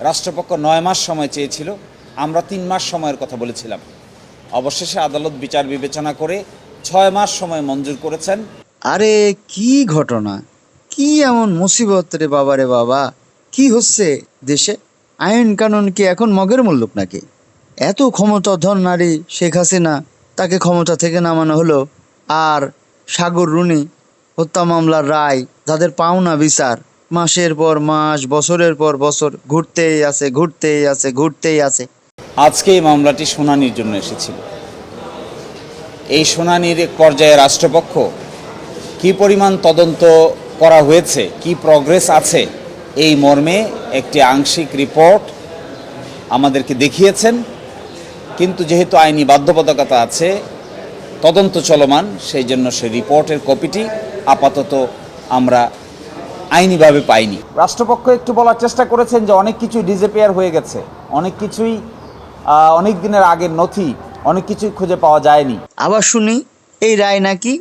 রাষ্ট্রপক্ষ নয় মাস সময় চেয়েছিল, আমরা তিন মাস সময়ের কথা বলেছিলাম। অবশেষে আদালত বিচার বিবেচনা করে ছয় মাস সময় মঞ্জুর করেছেন। আরে, কি ঘটনা? কি এমন মুসিবত রে বাবা রে বাবা? কি হচ্ছে দেশে? আইন কানুন কি এখন মগের মূল্যক নাকি? এত ক্ষমতাধর নারী শেখ হাসিনা, তাকে ক্ষমতা থেকে নামানো হলো। আর সাগর রুনি হত্যা মামলার রায় যাদের পাওনা বিচার। মাসের পর মাস, বছরের পর বছর, ঘুরতেই আছে ঘুরতেই আছে ঘুরতেই আছে। আজকে এই মামলাটি শুনানির জন্য এসেছিল। এই শুনানির পর্যায়ে রাষ্ট্রপক্ষ কি পরিমাণ তদন্ত করা হয়েছে, কি প্রগ্রেস আছে, এই মর্মে একটি আংশিক রিপোর্ট আমাদেরকে দেখিয়েছেন। কিন্তু যেহেতু আইনি বাধ্যবাধকতা আছে, তদন্ত চলমান, সেই জন্য সেই রিপোর্টের কপিটি আপাতত আমরা আইনিভাবে পাইনি রাষ্ট্রপক্ষ একটু বলার চেষ্টা করেছেন যে অনেক কিছুই ডিজেপিয়ার হয়ে গেছে। অনেক কিছুই অনেক দিনের আগের নথি অনেক কিছুই খুঁজে পাওয়া যায়নি। আবার শুনি এই রায় নাকি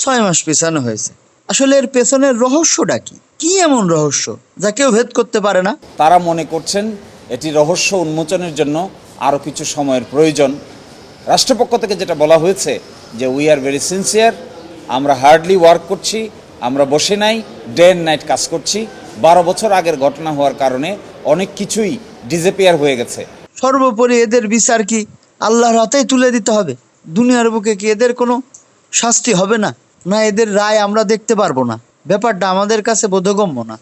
ছয় মাস পেছানো হয়েছে। আসলে এর পেছনের রহস্যটা কি? কি এমন রহস্য যা কেউ ভেদ করতে পারে না? তারা মনে করছেন এটি রহস্য উন্মোচনের জন্য আরও কিছু সময়ের প্রয়োজন। রাষ্ট্রপক্ষ থেকে যেটা বলা হয়েছে যে উই আর ভেরি সিনসিয়ার আমরা হার্ডলি ওয়ার্ক করছি আমরা বসে নাই ডে অ্যান্ড নাইট কাজ করছি। বারো বছর আগের ঘটনা হওয়ার কারণে অনেক কিছুই ডিজেপিয়ার হয়ে গেছে। সর্বোপরি এদের বিচার কি আল্লাহর হাতেই তুলে দিতে হবে? দুনিয়ার বুকে কি এদের কোনো শাস্তি হবে না? না এদের রায় আমরা দেখতে পারব না। ব্যাপারটা আমাদের কাছে বোধগম্য না।